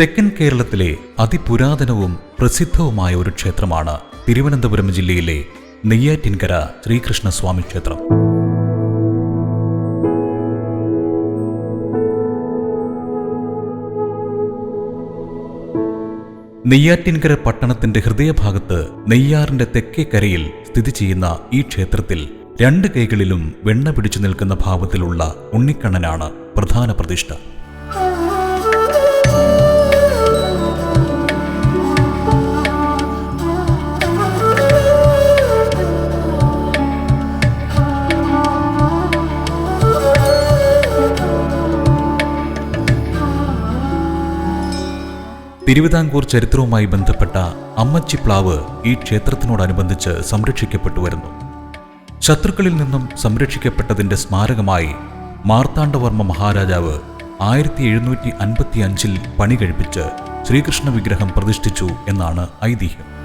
തെക്കൻ കേരളത്തിലെ അതിപുരാതനവും പ്രസിദ്ധവുമായ ഒരു ക്ഷേത്രമാണ് തിരുവനന്തപുരം ജില്ലയിലെ നെയ്യാറ്റിൻകര ശ്രീകൃഷ്ണസ്വാമി ക്ഷേത്രം. നെയ്യാറ്റിൻകര പട്ടണത്തിന്റെ ഹൃദയഭാഗത്ത് നെയ്യാറിന്റെ തെക്കേ കരയിൽ സ്ഥിതി ചെയ്യുന്ന ഈ ക്ഷേത്രത്തിൽ രണ്ട് കൈകളിലും വെണ്ണ പിടിച്ചു നിൽക്കുന്ന ഭാവത്തിലുള്ള ഉണ്ണിക്കണ്ണനാണ് പ്രധാന പ്രതിഷ്ഠ. തിരുവിതാംകൂർ ചരിത്രവുമായി ബന്ധപ്പെട്ട അമ്മച്ചിപ്ലാവ് ഈ ക്ഷേത്രത്തിനോടനുബന്ധിച്ച് സംരക്ഷിക്കപ്പെട്ടു വരുന്നു. ശത്രുക്കളിൽ നിന്നും സംരക്ഷിക്കപ്പെട്ടതിന്റെ സ്മാരകമായി മാർത്താണ്ഡവർമ്മ മഹാരാജാവ് ആയിരത്തി എഴുന്നൂറ്റി അൻപത്തി അഞ്ചിൽ പണി കഴിപ്പിച്ച് ശ്രീകൃഷ്ണ വിഗ്രഹം പ്രതിഷ്ഠിച്ചു എന്നാണ് ഐതിഹ്യം.